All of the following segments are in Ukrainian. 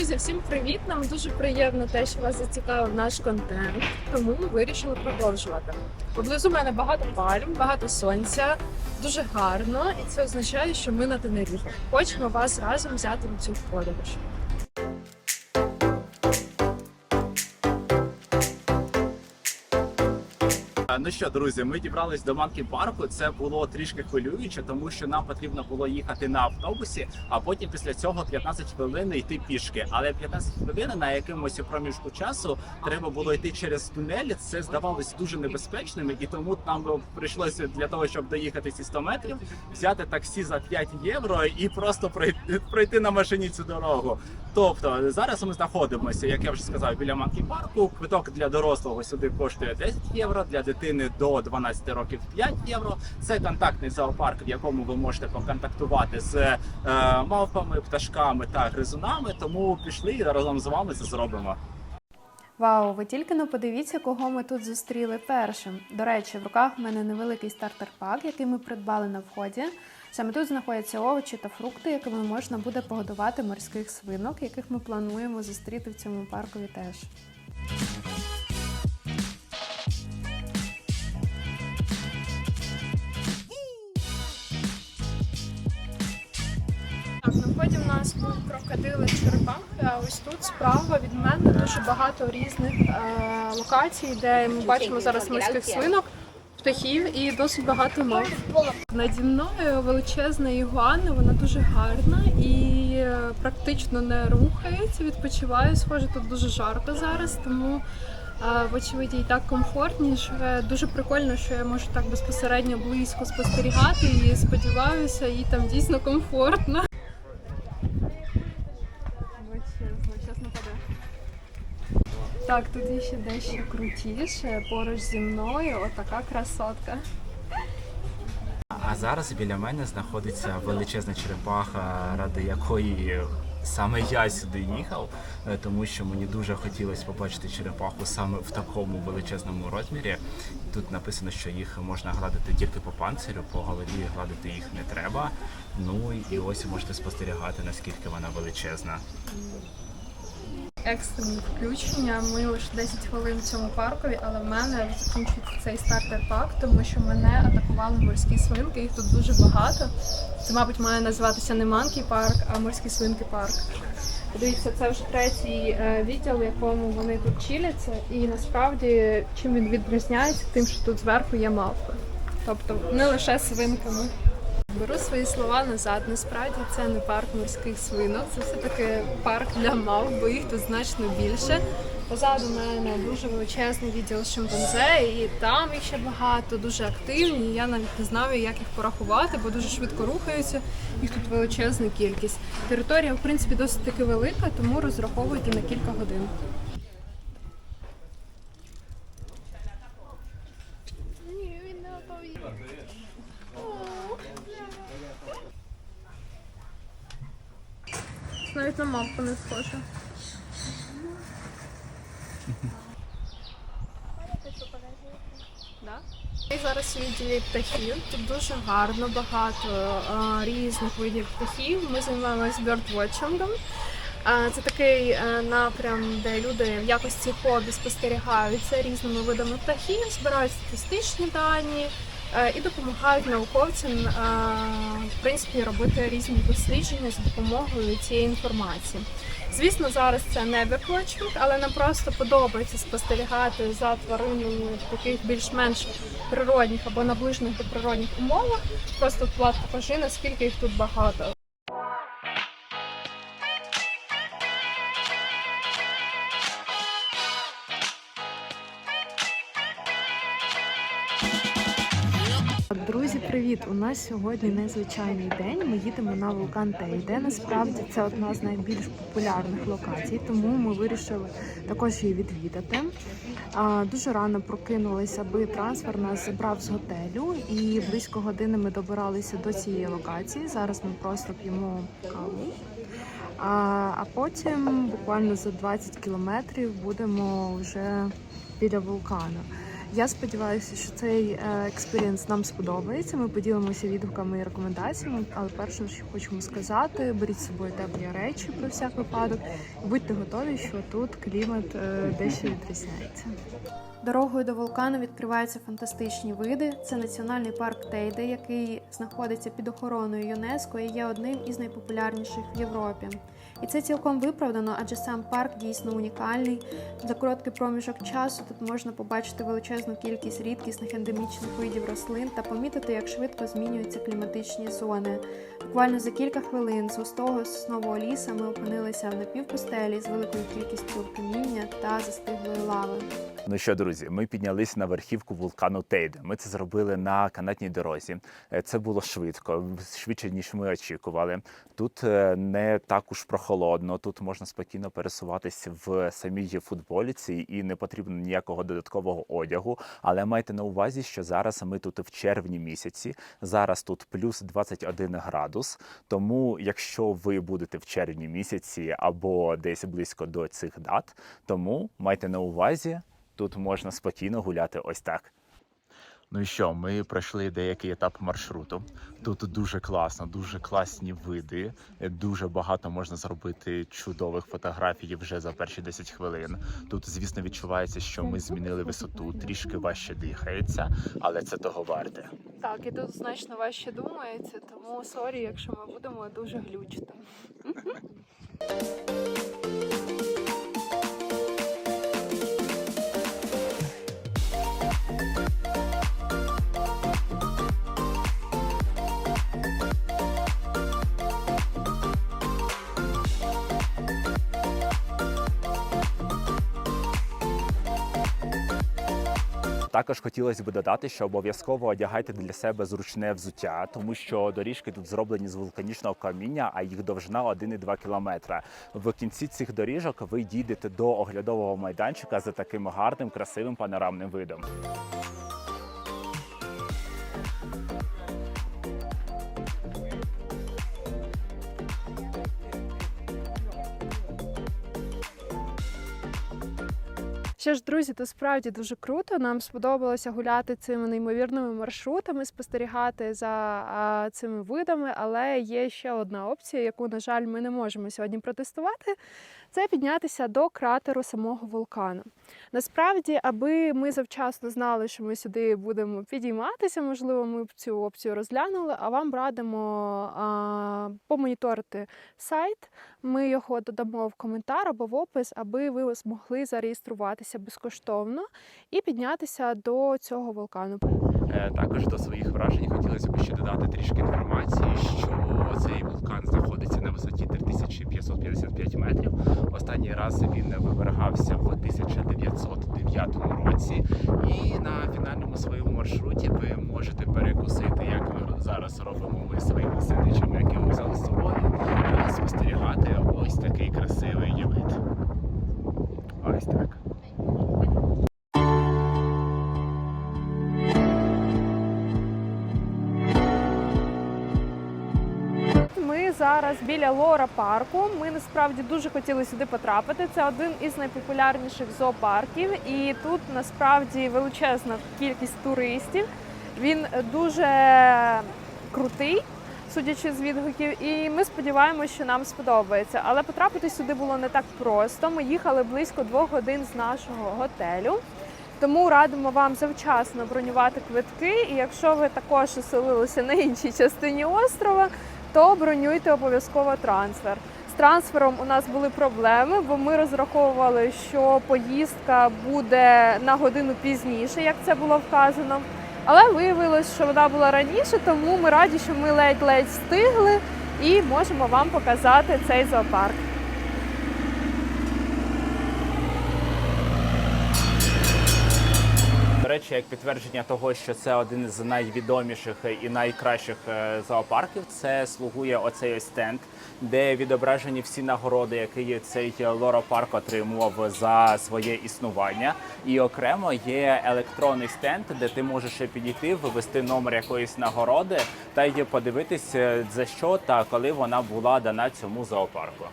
Друзі, всім привіт! Нам дуже приємно те, що вас зацікавив наш контент, тому ми вирішили продовжувати. Поблизу мене багато пальм, багато сонця, дуже гарно, і це означає, що ми на Тенеріфі. Хочемо вас разом взяти на цю подорож. Ну що, друзі, ми дібрались до манкі парку. Це було трішки хвилююче, тому що нам потрібно було їхати на автобусі, а потім після цього 15 хвилин йти пішки. Але 15 хвилин на якомусь проміжку часу треба було йти через тунель. Це здавалось дуже небезпечним, і тому нам прийшлося для того, щоб доїхати ці 100 метрів, взяти таксі за 5 євро і просто пройти, пройти на машині цю дорогу. Тобто зараз ми знаходимося, як я вже сказав, біля манкі парку. Квиток для дорослого сюди коштує 10 євро, для дитини до 12 років 5 євро. Це контактний зоопарк, в якому ви можете поконтактувати з е, мавпами, пташками та гризунами. Тому пішли і разом з вами це зробимо. Вау, ви тільки не подивіться, кого ми тут зустріли першим. До речі, в руках в мене невеликий стартер-пак, який ми придбали на вході. Саме тут знаходяться овочі та фрукти, якими можна буде погодувати морських свинок, яких ми плануємо зустріти в цьому паркові теж. Крокодили черепахи, а ось тут справа від мене дуже багато різних е, локацій, де ми бачимо зараз морських свинок, птахів і досить багато мав. Наді мною величезна ігуана, вона дуже гарна і е, практично не рухається, відпочиває. Схоже, тут дуже жарко зараз, тому е, вочевидь їй так комфортніше. Дуже прикольно, що я можу так безпосередньо близько спостерігати і сподіваюся, їй там дійсно комфортно. Так, тут ще дещо крутіше. Поруч зі мною отака красотка. А зараз біля мене знаходиться величезна черепаха, ради якої саме я сюди їхав, е, тому що мені дуже хотілося побачити черепаху саме в такому величезному розмірі. Тут написано, що їх можна гладити тільки по панцирю, по голові гладити їх не треба. Ну і ось можете спостерігати, наскільки вона величезна. Екстрене включення. Ми лише 10 хвилин в цьому паркові, але в мене закінчується цей стартер пак, тому що мене атакували морські свинки. Їх тут дуже багато. Це, мабуть, має називатися не манкі парк, а морські свинки парк. Дивіться, це вже третій е, відділ, в якому вони тут чиляться, і насправді чим він відрізняється, тим, що тут зверху є мавпи. Тобто не лише свинками. Беру свої слова назад. Насправді це не парк морських свинок, це все-таки парк для мав, бо їх тут значно більше. Позаду мене дуже величезний відділ шимпанзе, і там їх ще багато, дуже активні. Я навіть не знаю, як їх порахувати, бо дуже швидко рухаються. Їх тут величезна кількість. Територія, в принципі, досить таки велика, тому розраховуйте на кілька годин. Ні, він не оповів. Навіть на мавку не схоже. Да? Зараз у відділі птахів. Тут дуже гарно, багато е, різних видів птахів. Ми займаємося бьордвотчингом. Е, Це такий е, напрям, де люди в якості хобі спостерігають за різними видами птахів, збирають статистичні дані і допомагають науковцям е, в принципі робити різні дослідження за допомогою цієї інформації. Звісно, зараз це не виплачують, але нам просто подобається спостерігати за тваринами в таких більш-менш природних або наближених до природних умовах. Просто Влад покажи, наскільки їх тут багато. Привіт! У нас сьогодні незвичайний день. Ми їдемо на вулкан Тейде. Насправді це одна з найбільш популярних локацій, тому ми вирішили також її відвідати. Дуже рано прокинулися, аби трансфер нас забрав з готелю, і близько години ми добиралися до цієї локації. Зараз ми просто п'ємо каву. А, потім, буквально за 20 кілометрів, будемо вже біля вулкану. Я сподіваюся, що цей е, експірієнс нам сподобається. Ми поділимося відгуками і рекомендаціями. Але перше, що хочемо сказати, беріть з собою теплі речі про всяк випадок. Будьте готові, що тут клімат е, дещо відрізняється. Дорогою до вулкану відкриваються фантастичні види. Це національний парк Тейде, який знаходиться під охороною ЮНЕСКО і є одним із найпопулярніших в Європі. І це цілком виправдано, адже сам парк дійсно унікальний. За короткий проміжок часу тут можна побачити величезну кількість рідкісних ендемічних видів рослин та помітити, як швидко змінюються кліматичні зони. Буквально за кілька хвилин з густого соснового ліса ми опинилися в напівпустелі з великою кількістю каміння та застиглої лави. Ну що, друзі, ми піднялися на верхівку вулкану Тейде. Ми це зробили на канатній дорозі. Е, Це було швидко, швидше ніж ми очікували. Тут е, не так уж прохолодно. Тут можна спокійно пересуватися в самій футболіці і не потрібно ніякого додаткового одягу. Але майте на увазі, що зараз ми тут в червні місяці. Зараз тут плюс 21 градус. Тому, якщо ви будете в червні місяці або десь близько до цих дат, тому майте на увазі. Тут можна спокійно гуляти ось так. Ну і що, ми пройшли деякий етап маршруту. Тут дуже класно, дуже класні види. Дуже багато можна зробити чудових фотографій вже за перші 10 хвилин. Тут, звісно, відчувається, що ми змінили висоту, трішки важче дихається, але це того варте. Так, і тут значно важче думається, тому сорі, якщо ми будемо дуже глючити. Також хотілося б додати, що обов'язково одягайте для себе зручне взуття, тому що доріжки тут зроблені з вулканічного каміння, а їх довжина 1,2 кілометра. В кінці цих доріжок ви дійдете до оглядового майданчика за таким гарним, красивим панорамним видом. Що ж, друзі, то справді дуже круто. Нам сподобалося гуляти цими неймовірними маршрутами, спостерігати за цими видами. Але є ще одна опція, яку, на жаль, ми не можемо сьогодні протестувати. Це піднятися до кратеру самого вулкану. Насправді, аби ми завчасно знали, що ми сюди будемо підійматися, можливо, ми б цю опцію розглянули. А вам радимо а, помоніторити сайт. Ми його додамо в коментар або в опис, аби ви змогли зареєструватися безкоштовно і піднятися до цього вулкану. Е, Також до своїх вражень хотілося б ще додати трішки інформації, що цей вулкан знаходиться на висоті 3555 метрів. Останній раз він вивергався в 1909 році. І на фінальному своєму маршруті ви можете перекусити, як ми зараз робимо ми своїми сендвічами, які ми взяли з собою, і спостерігати ось такий красивий вид. Ось так. Зараз біля Лора парку. Ми насправді дуже хотіли сюди потрапити. Це один із найпопулярніших зоопарків, і тут насправді величезна кількість туристів. Він дуже крутий, судячи з відгуків, і ми сподіваємося, що нам сподобається. Але потрапити сюди було не так просто. Ми їхали близько двох годин з нашого готелю. Тому радимо вам завчасно бронювати квитки. І якщо ви також оселилися на іншій частині острова, то бронюйте обов'язково трансфер. З трансфером у нас були проблеми, бо ми розраховували, що поїздка буде на годину пізніше, як це було вказано. Але виявилось, що вона була раніше, тому ми раді, що ми ледь-ледь встигли і можемо вам показати цей зоопарк. Речі, як підтвердження того, що це один з найвідоміших і найкращих е, зоопарків, це слугує оцей ось стенд, де відображені всі нагороди, які цей лоропарк отримував за своє існування. І окремо є електронний стенд, де ти можеш підійти, ввести номер якоїсь нагороди та й подивитись е, за що та коли вона була дана цьому зоопарку.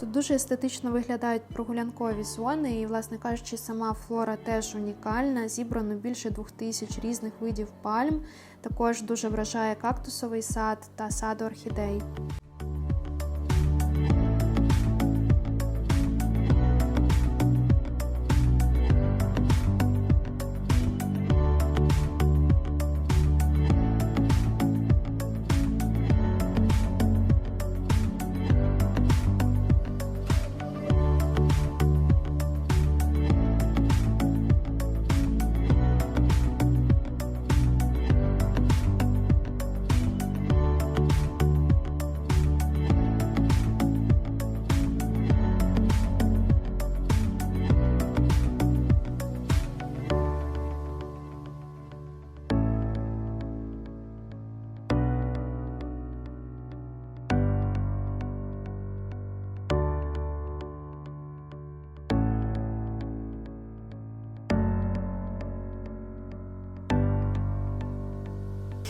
Тут дуже естетично виглядають прогулянкові зони, і, власне кажучи, сама флора теж унікальна. Зібрано більше двох тисяч різних видів пальм. Також дуже вражає кактусовий сад та сад орхідей.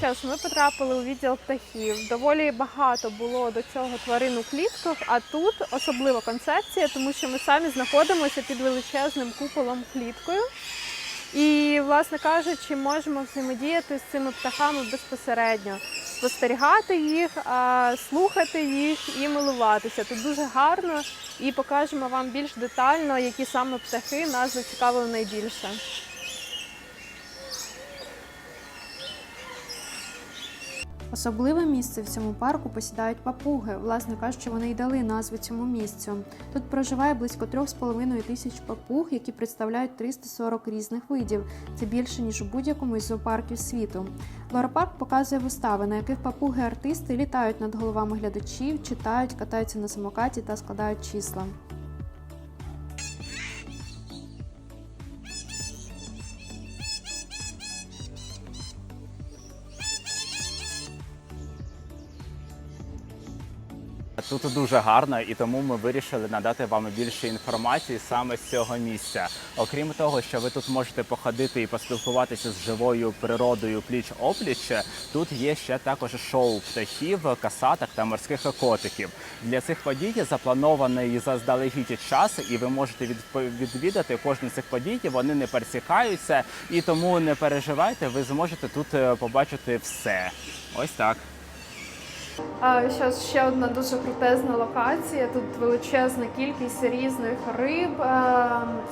Зараз ми потрапили у відділ птахів. Доволі багато було до цього тварин у клітках, а тут особлива концепція, тому що ми самі знаходимося під величезним куполом кліткою. І, власне кажучи, можемо взаємодіяти з цими птахами безпосередньо, спостерігати їх, слухати їх і милуватися. Тут дуже гарно і покажемо вам більш детально, які саме птахи нас зацікавили найбільше. Особливе місце в цьому парку посідають папуги. Власне кажучи, вони й дали назву цьому місцю. Тут проживає близько 3,5 тисяч папуг, які представляють 340 різних видів. Це більше ніж у будь-якому із зоопарків світу. Лоропарк показує вистави, на яких папуги-артисти літають над головами глядачів, читають, катаються на самокаті та складають числа. Тут дуже гарно, і тому ми вирішили надати вам більше інформації саме з цього місця. Окрім того, що ви тут можете походити і поспілкуватися з живою природою пліч опліч. Тут є ще також шоу птахів, касаток та морських котиків. Для цих подій запланований заздалегідь час, і ви можете відвідати кожну з цих подій. Вони не пересікаються, і тому не переживайте, ви зможете тут е, побачити все. Ось так. Зараз ще одна дуже крутезна локація. Тут величезна кількість різних риб,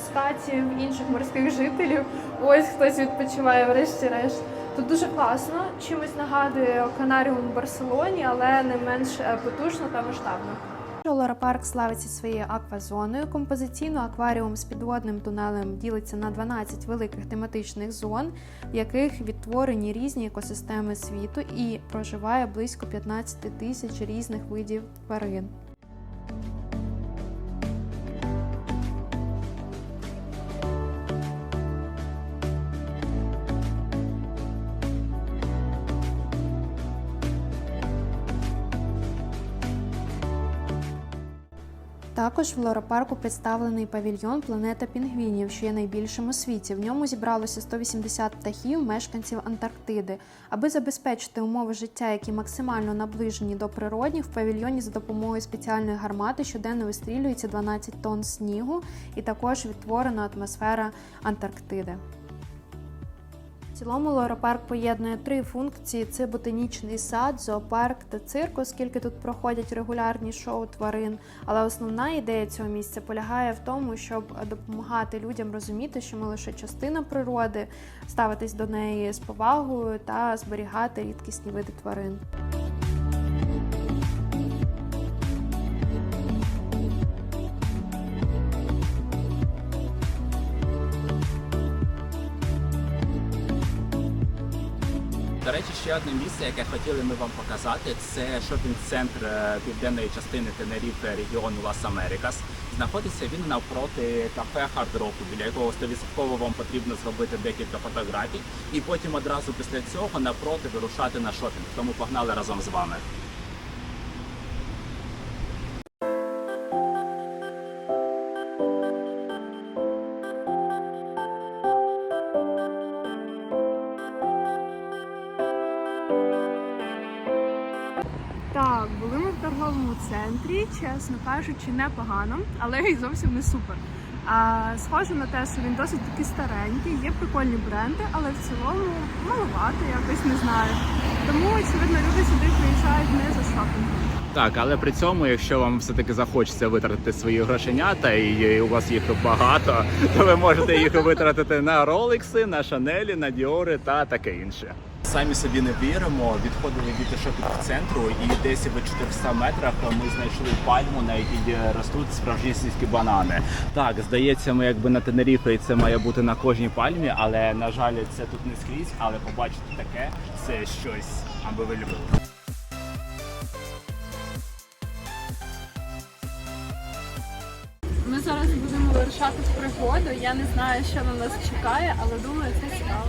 скатів, інших морських жителів. Ось хтось відпочиває врешті-решт. Тут дуже класно, чимось нагадує канаріум в Барселоні, але не менш е, потужно та масштабно. Лоропарк славиться своєю аквазоною. Композиційно акваріум з підводним тунелем ділиться на 12 великих тематичних зон, в яких відтворені різні екосистеми світу і проживає близько 15 тисяч різних видів тварин. Також в лоропарку представлений павільйон Планета пінгвінів, що є найбільшим у світі. В ньому зібралося 180 птахів, мешканців Антарктиди. Аби забезпечити умови життя, які максимально наближені до природних, в павільйоні за допомогою спеціальної гармати щоденно вистрілюється 12 тонн снігу, і також відтворена атмосфера Антарктиди. Цілому лоропарк поєднує три функції: це ботанічний сад, зоопарк та цирк, оскільки тут проходять регулярні шоу тварин. Але основна ідея цього місця полягає в тому, щоб допомагати людям розуміти, що ми лише частина природи, ставитись до неї з повагою та зберігати рідкісні види тварин. До речі, ще одне місце, яке хотіли ми вам показати, це шопінг-центр е, південної частини Тенеріф регіону Лас Америкас. Знаходиться він навпроти кафе Хардроку, біля якого 100% вам потрібно зробити декілька фотографій, і потім одразу після цього напроти вирушати на шопінг. Тому погнали разом з вами. Так, були ми в торговому центрі, чесно кажучи, непогано, але й зовсім не супер. А, схоже на те, що він досить таки старенький, є прикольні бренди, але в цілому маловато, якось не знаю. Тому, очевидно, люди сюди приїжджають не за шопінгом. Так, але при цьому, якщо вам все таки захочеться витратити свої грошенята, і у вас їх багато, то ви можете їх витратити на роликси, на шанелі, на діори та таке інше. Самі собі не віримо, відходили від шопінг центру, і десь в 400 метрах ми знайшли пальму, на якій ростуть справжні сільські банани. Так, здається, ми якби на Тенеріфі це має бути на кожній пальмі, але на жаль, це тут не скрізь. Але побачити таке це щось, аби ви любили. Ми зараз будемо вирушати в пригоду. Я не знаю, що на нас чекає, але думаю, це цікаво.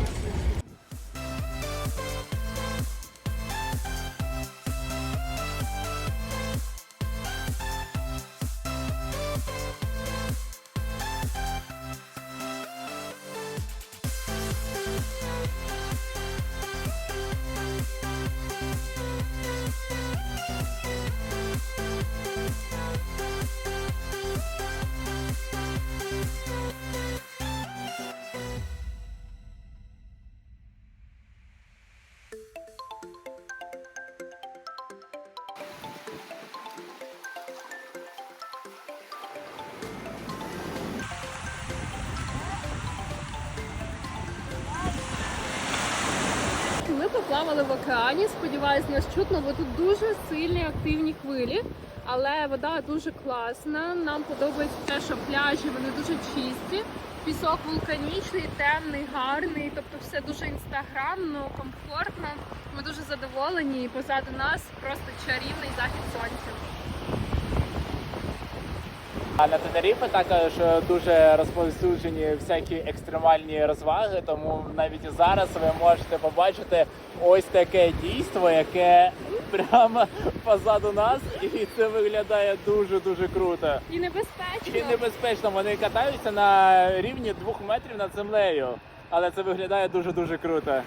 Ми поплавали в океані. Сподіваюсь, нас чутно, бо тут дуже сильні активні хвилі. Але вода дуже класна. Нам подобається те, що пляжі вони дуже чисті. Пісок вулканічний, темний, гарний. Тобто все дуже інстаграмно, комфортно. Ми дуже задоволені. І позаду нас просто чарівний захід сонця. А на Тенеріфе також дуже розповсюджені всякі екстремальні розваги, тому навіть і зараз ви можете побачити ось таке дійство, яке прямо позаду нас, і це виглядає дуже дуже круто. І небезпечно. І небезпечно. Вони катаються на рівні двох метрів над землею, але це виглядає дуже дуже круто.